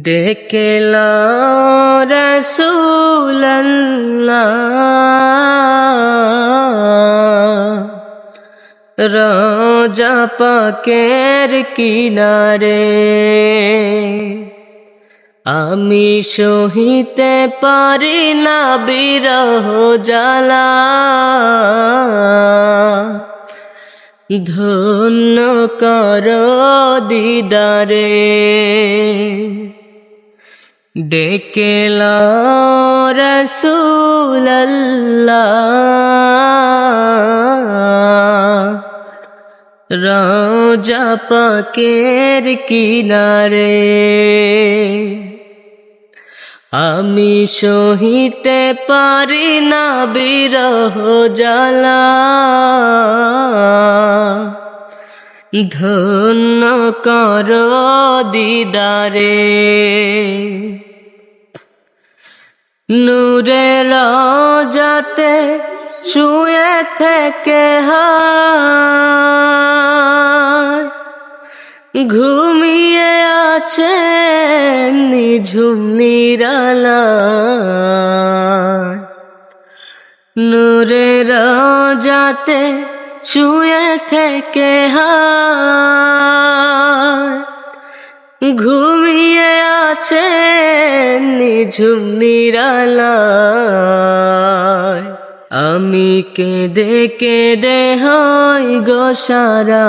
ডেকেল রসুল্লাহ রাজা পাকের কিনারে আমি সহিতে পারি না বিরহ জ্বালা। ধন্য কর দিদারে। ডেকেল রসুল্লাহ রাজা পাকের কিনারে আমি সহিতে পারি না বিরহ জ্বালা। ধন্য কর দিদারে। নূরের যাতে শুয়ে থেকে ঘুমিয়ে আছে নিঝুম নূরের যাতে শুয়ে থেকে ঘুমিয়ে আছে নিঝুম নিরালা আমি কেঁদে কেঁদে হই গোসারা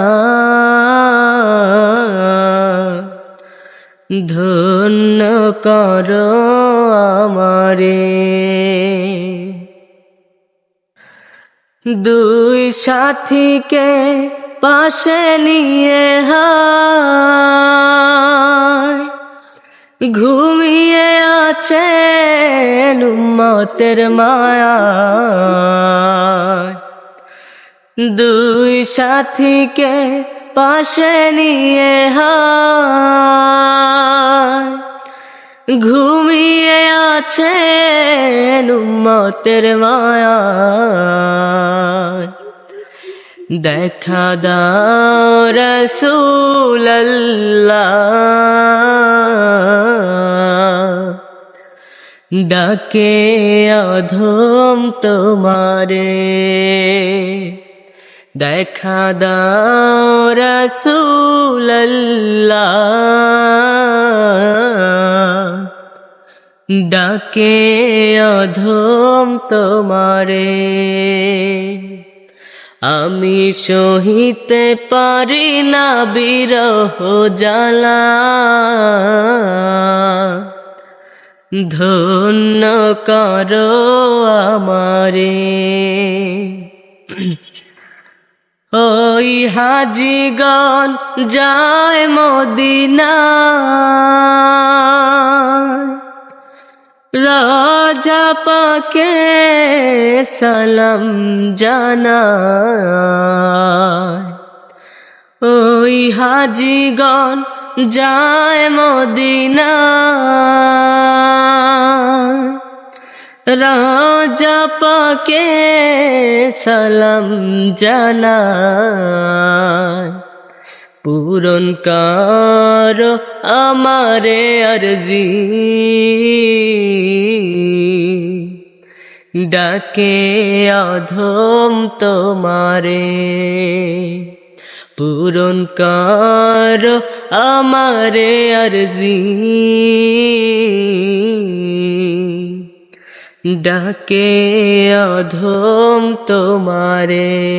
ধন্য কর আমারে। দুই সাথীকে পাশে নিয়ে হায়। ঘুমিয়ে আছে উম্মতের মায়া দুই সাথীকে পাশে নিয়ে হায়। ঘুমিয়ে আছে উম্মতের মায়া দেখা দাও রসুল্লাহ ডাকে অধম তোমারে। দেখা দাও ডাকে অধম তোমারে। আমি সহিতে পারি না বিরহ জ্বালা। ধন্য কর আমারে। ওই হাজিগণ যায় মদিনা রাজা পাকে সালাম জানা ওই হাজিগণ যায় মদিনা। রাজা পাকে সালাম জানা পূরণ কর আমারে আরজি। ডাকে অধম তোমারে, পূরণ কর আমারে আরজি। ডাকে অধম তোমারে।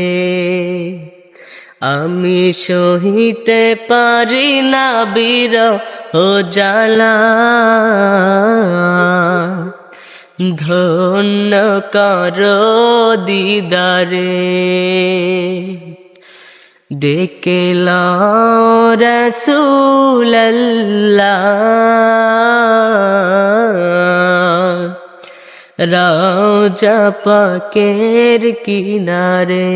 আমি সহিতে পারি না বীর ও জ্বালা। ধন্য কর দিদারে। ডেকেল রসুল্লাহ রাজা পাকের কিনারে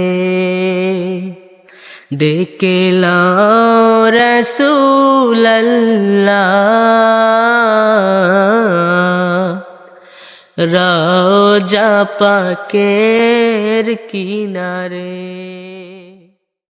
ডেকেল রসুল্লাহ রাজা পাকের কিনারে